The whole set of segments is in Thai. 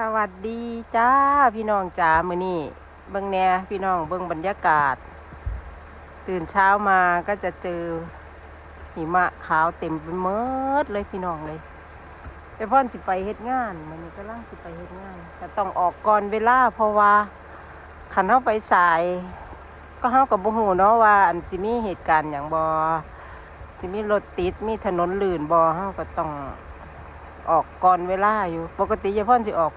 สวัสดีจ้าพี่น้องจ๋ามือนี้เบิ่งแน่พี่น้องเบิ่งบรรยากาศ ตื่นเช้ามาก็จะเจอหิมะขาวเต็มไปหมดเลยพี่น้องเลยแต่พ่อนสิไปเฮ็ดงานมันนี้ก็ลังสิไปเฮ็ดงานก็ต้องออกก่อนเวลาเพราะว่าคันเฮาไปสาย ก็เฮากับบ่ฮู้เนาะว่าอันสิมีเหตุการณ์หยังบ่สิมีรถติดมีถนนลื่นบ่เฮาก็ต้องออกก่อนเวลาอยู่ ปกติยายพ่อนจะออก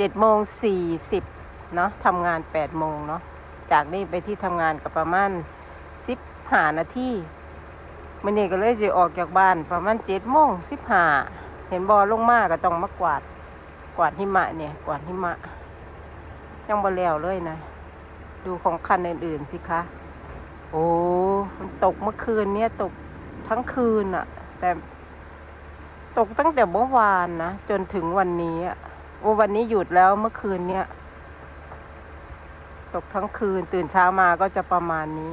เจ็ดโมงสี่สิบเนาะทำงานแปดโมงเนาะจากนี้ไปที่ทำงานก็ประมาณสิบห้านาทีมันนี่ก็เลยจะออกจากบ้านประมาณเจ็ดโมงสิบห้าเห็นบอลงมาก็ต้องมากวาดกวาดหิมะเนี่ยกวาดหิมะยังบ่แล้วเลยนะ ดูของคันอื่นๆสิคะ โอ้มันตกเมื่อคืนเนี่ยตกทั้งคืนอะแต่ตกตั้งแต่เมื่อวานนะ จนถึงวันนี้อะ โอ้วันนี้หยุดแล้วเมื่อคืนเนี้ยตกทั้งคืนตื่นเช้ามาก็จะประมาณนี้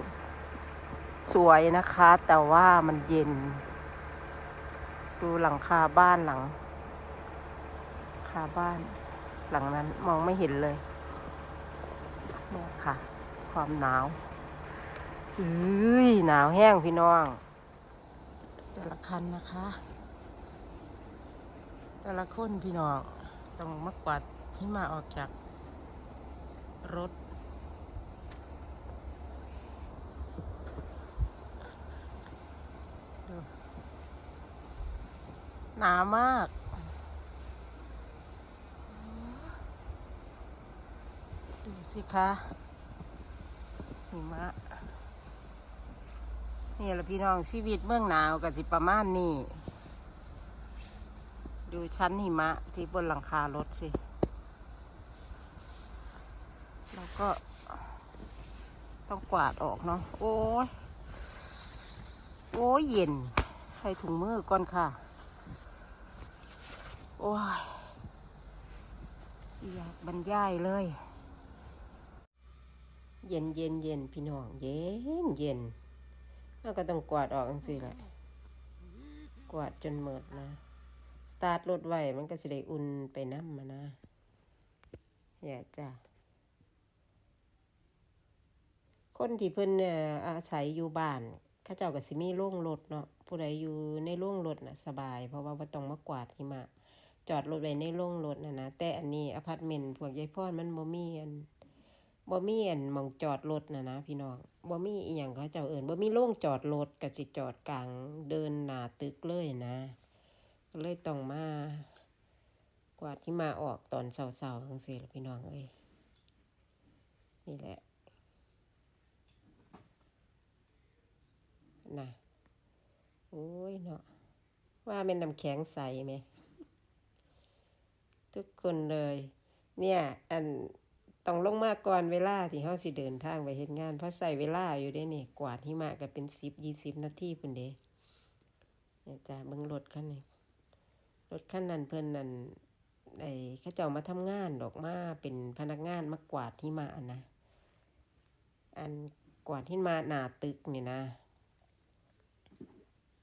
สวยนะคะ แต่ว่ามันเย็น ดูหลังคาบ้านหลัง คาบ้าน หลังนั้นมองไม่เห็นเลยเนี่ยค่ะ ความหนาวอุ้ยหนาวแห้งพี่น้อง แต่ละคันนะคะ แต่ละคนพี่น้อง ต้องมากวาดที่มาออกจากรถ หนามาก ดูสิคะหิมะนี่แหละพี่น้องชีวิตเมืองหนาวก็สิประมาณนี้ ดูชั้นหิมะที่บนหลังคารถสิ แล้วก็ต้องกวาดออกเนาะ โอ้ย โอ้ยเย็น ใส่ถุงมือก่อนค่ะ โอ้ย อยากบรรยายเลย เย็นเย็นเย็นพี่น้อง เย็นเย็นแล้วก็ต้องกวาดออกจังสิแหละ กวาดจนหมดนะ ตาร์ทรถไว้มันก็สิได้อุ่นไปน้ำมานะอย่าจ้ะคนที่เพิ่นอ่อาศัยอยู่บ้านข้าเจ้าก็สิมีโล่งรถเนาะผู้ใดอยู่ในโล่งรถน่ะสบาย เพราะว่าบ่ต้องมากวาดหิมะ จอดรถไว้ในโล่งรถน่ะนะแต่อันนี้อพาร์ตเมนต์พวกยายพรมันบ่มีอันบ่มีอันมองจอดรถน่ะนะพี่น้องบ่มีอีหยังเขาเจ้าเอิ้นบ่มีโล่งจอดรถก็สิจอดกลางเดินหน้าตึกเลยนะ ก็เลยต้องมากวาดที่มาออกตอนเสาๆทั้งสี่ละพี่น้องเอ้ยนี่แหละนะโอ้ยเนาะว่าเป็นน้ำแข็งใสไหม ทุกคนเลย เนี่ย อันต้องลงมาก่อนเวลาที่เขาสิเดินทางไปเฮ็ดงาน เพราะใส่เวลาอยู่ได้นี่กวาดหิมะก็เป็นสิบยี่สิบนาทีพุ่นเด้เนี่ยจ้าเบิ่งรถคันนี้ รถคันนั้นเพิ่นนั่นไอ้เขาเจ้ามาทำงานดอกมาเป็นพนักงานมากวาดที่มาอันนะ อันกวาดที่มาหน้าตึกนี่นะ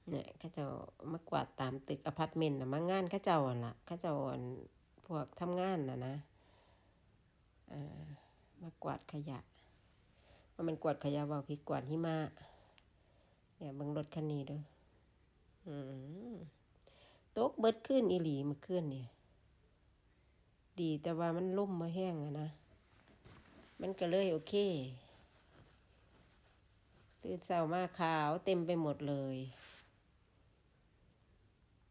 เนี่ยเขาเจ้ามากวาดตามตึกอพาร์ตเมนต์นะมางานเขาเจ้าอะล่ะเขาเจ้าอันพวกทำงานน่ะนะอ่ามากวาดขยะว่ามันกวาดขยะเว่าผิดกวาดหิมะเนี่ยเบิ่งรถคันนี้ด้ออืม ตกเบิดขึ้นอีหลีมื่อคืนเนี่ย ดีแต่ว่ามันล่มมาแห้งอะนะ มันก็เลยโอเค ตื่นเช้ามาขาวเต็มไปหมดเลย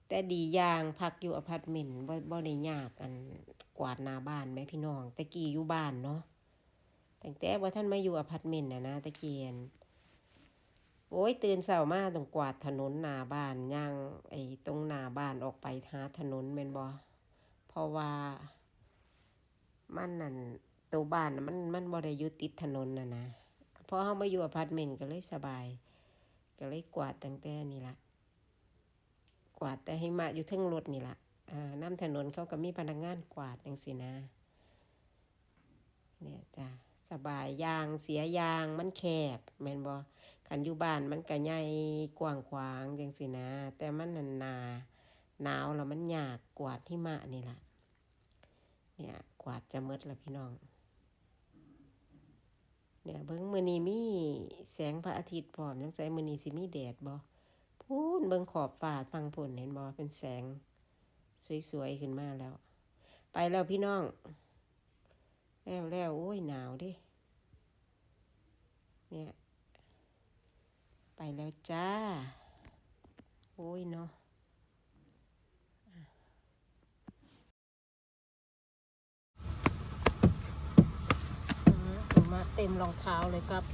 แต่ดีอย่างพักอยู่อพาร์ตเมนต์บ่บ่ได้ยากอันกวาดนาบ้านไหมพี่น้องแต่กี้อยู่บ้านเนาะแตั้งแต่ว่าท่านมาอยู่อพาร์ตเมนต์นะนะตะเกียน โอ้ยตื่นเช้ามาต้องกวาดถนนหน้าบ้านย่างไอ้ตรงหน้าบ้านออกไปหาถนนแม่นบ่เพราะว่า มันนั่นตัวบ้านมันมันบ่ได้อยู่ติดถนนน่ะนะพอเฮามาอยู่อพาร์ตเมนต์ก็เลยสบาย ก็เลยกวาดตั้งแต่นี่ล่ะกวาดแต่ให้มาอยู่เทึงรถนี่ล่ะอ่าน้ำถนนเขาก็มีพนักงานกวาดจังซี่นะ เนี่ยจ้ะ สบายยางเสียยางมันแคบ แม่นบ่คันอยู่บ้านมันก็ใหญ่กว้างขวางจังสินะ แต่มันนันนาหนาวแล้วมันยากกวาดหิมะนี่ล่ะาทจะหมดล้วพี่น้อง เนี่ยเบิ่งมือนี้มีแสงพระอาทิตย์พร้อมจังไสมือนี้สิมีแดดบ่พูนเบิ่งขอบฟ้าฟังพุ่นเห็นบ่เป็นแสง สวยๆขึ้นมาแล้ว ไปแล้วพี่น้อง แล้วแล้วโอ้ยหนาวดิ เนี่ย ไปแล้วจ้า โอ้ยเนาะมาเต็มรองเท้าเลยครับ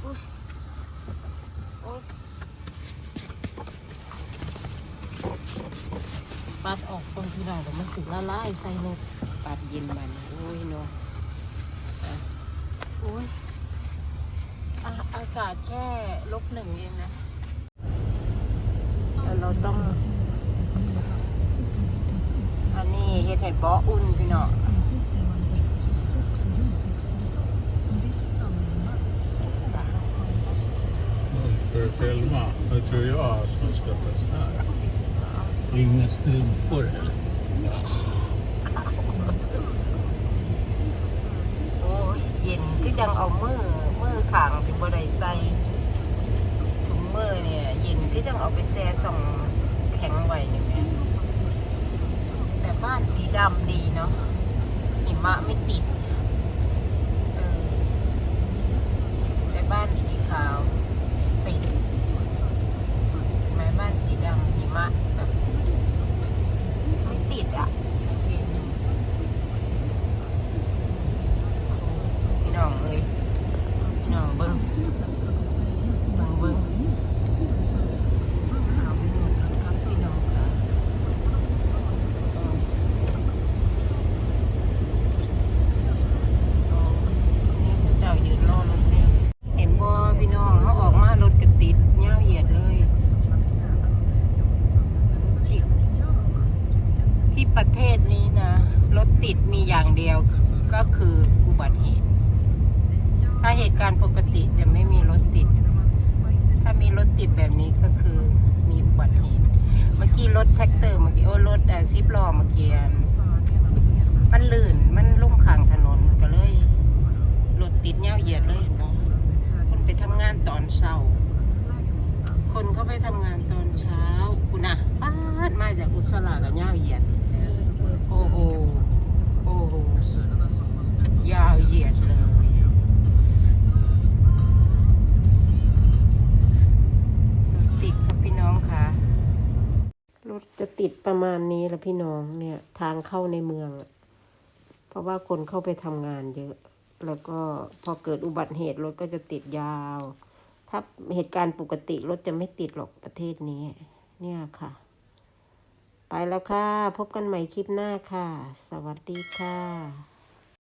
โอ๊ยโอ๊ย ปัดออกตรงที่เราแต่มันสิละลายใส่รถปัดเย็นมันโอ้ยเนาะโอ้ยออากาศแค่ลบหนึ่งเองนะแต่เราต้อง อันนี้เฮ็ดให้บาะอุ่นพี่น้องจ้ะ För att filma. Det tror jag som ska ta så här. Inga strumpor eller? โอ้ยเย็นคือจังเอามือมือขางที่บ่ได้ใส่ถุงมือเนี่ยเย็นคือจังเอาไปแช่ส่องแข็งไว้นี่แม่แต่บ้านสีดำดีเนาะหิมะไม่ติดเออแต่บ้านสีขาวติดแม้บ้านสีดำหิมะแบบไม่ติดอะสังเกตดูพี่น้องเอ้ยพี่น้องเบิ้งเบิ้งเบิ้งเอาไปหมดแล้วครับพี่น้องค่ะเจ้ายืนรอรถเนี่ยเห็นบ่พี่น้องเขาออกมารถกระติดเงาวเหยียดเลยติดที่ประเทศนี้นะ รถ ติดมีอย่างเดียวก็คืออุบัติเหตุ ถ้าเหตุการณ์ปกติจะไม่มีรถติด ถ้ามีรถติดแบบนี้ก็คือมีอุบัติเหตุ เมื่อกี้รถแท็กเตอร์เมื่อกี้โอ้รถเอ่อซิปล้อเมื่อกี้มันลื่น มันลุ่มข้างถนนก็เลยรถติดเงี้ยวเหยียดเลยเนปะคนไปทำงานตอนเช้า คนเข้าไปทำงานตอนเช้าคุณน่ะป้าดมาจากอุตสลากับเงี้ยวเหยียด โอ้โห มาณนี้แหละพี่น้องเนี่ยทางเข้าในเมือง เพราะว่าคนเข้าไปทำงานเยอะ แล้วก็พอเกิดอุบัติเหตุรถก็จะติดยาว ถ้าเหตุการณ์ปกติรถจะไม่ติดหรอกประเทศนี้ เนี่ยค่ะ ไปแล้วค่ะ พบกันใหม่คลิปหน้าค่ะ สวัสดีค่ะ